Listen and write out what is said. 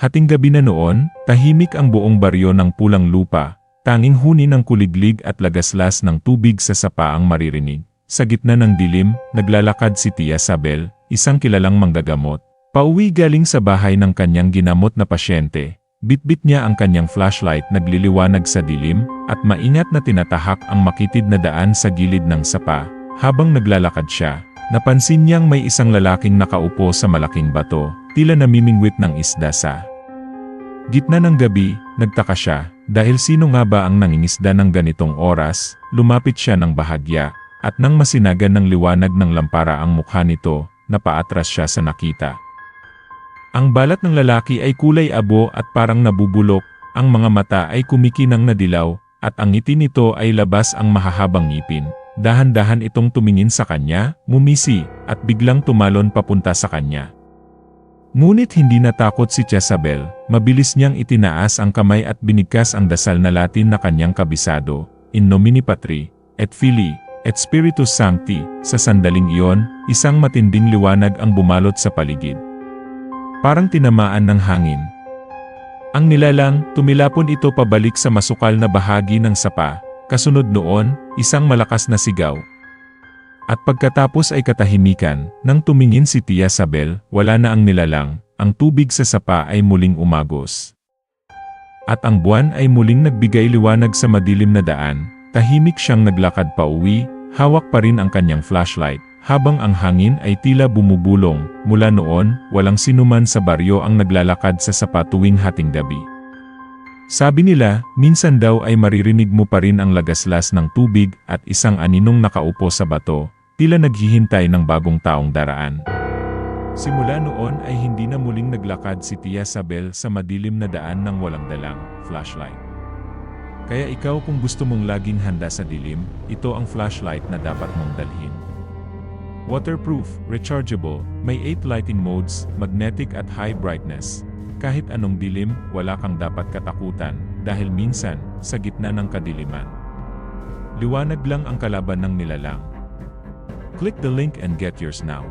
Hating gabi na noon, tahimik ang buong baryo ng pulang lupa, tanging huni ng kuliglig at lagaslas ng tubig sa sapa ang maririnig. Sa gitna ng dilim, naglalakad si Tia Sabel, isang kilalang manggagamot. Pauwi galing sa bahay ng kanyang ginamot na pasyente. Bitbit niya ang kanyang flashlight nagliliwanag sa dilim, at maingat na tinatahak ang makitid na daan sa gilid ng sapa. Habang naglalakad siya, napansin niyang may isang lalaking nakaupo sa malaking bato, tila namimingwit ng isda sa Gitna ng gabi, nagtaka siya, dahil sino nga ba ang nangingisda ng ganitong oras, lumapit siya ng bahagya, at nang masinagan ng liwanag ng lampara ang mukha nito, napaatras siya sa nakita. Ang balat ng lalaki ay kulay abo at parang nabubulok, ang mga mata ay kumikinang na dilaw, at ang ngiti nito ay labas ang mahahabang ngipin. Dahan-dahan itong tumingin sa kanya, mumisi, at biglang tumalon papunta sa kanya. Ngunit hindi natakot si Jezabel, mabilis niyang itinaas ang kamay at binigkas ang dasal na Latin na kanyang kabisado, In nomine Patri, et Filii, et Spiritus Sancti, sa sandaling iyon, isang matinding liwanag ang bumalot sa paligid. Parang tinamaan ng hangin. Ang nilalang, tumilapon ito pabalik sa masukal na bahagi ng sapa, kasunod noon, isang malakas na sigaw, at pagkatapos ay katahimikan, nang tumingin si Tia Sabel, wala na ang nilalang, ang tubig sa sapa ay muling umagos. At ang buwan ay muling nagbigay liwanag sa madilim na daan, tahimik siyang naglakad pa uwi, hawak pa rin ang kanyang flashlight, habang ang hangin ay tila bumubulong, mula noon, walang sinuman sa baryo ang naglalakad sa sapa tuwing hating gabi. Sabi nila, minsan daw ay maririnig mo pa rin ang lagaslas ng tubig at isang aninong nakaupo sa bato, tila naghihintay ng bagong taong daraan. Simula noon ay hindi na muling naglakad si Tia Sabel sa madilim na daan ng walang dalang flashlight. Kaya ikaw kung gusto mong laging handa sa dilim, ito ang flashlight na dapat mong dalhin. Waterproof, rechargeable, may 8 lighting modes, magnetic at high brightness. Kahit anong dilim, wala kang dapat katakutan, dahil minsan, sa gitna ng kadiliman. Liwanag lang ang kalaban ng nilalang. Click the link and get yours now.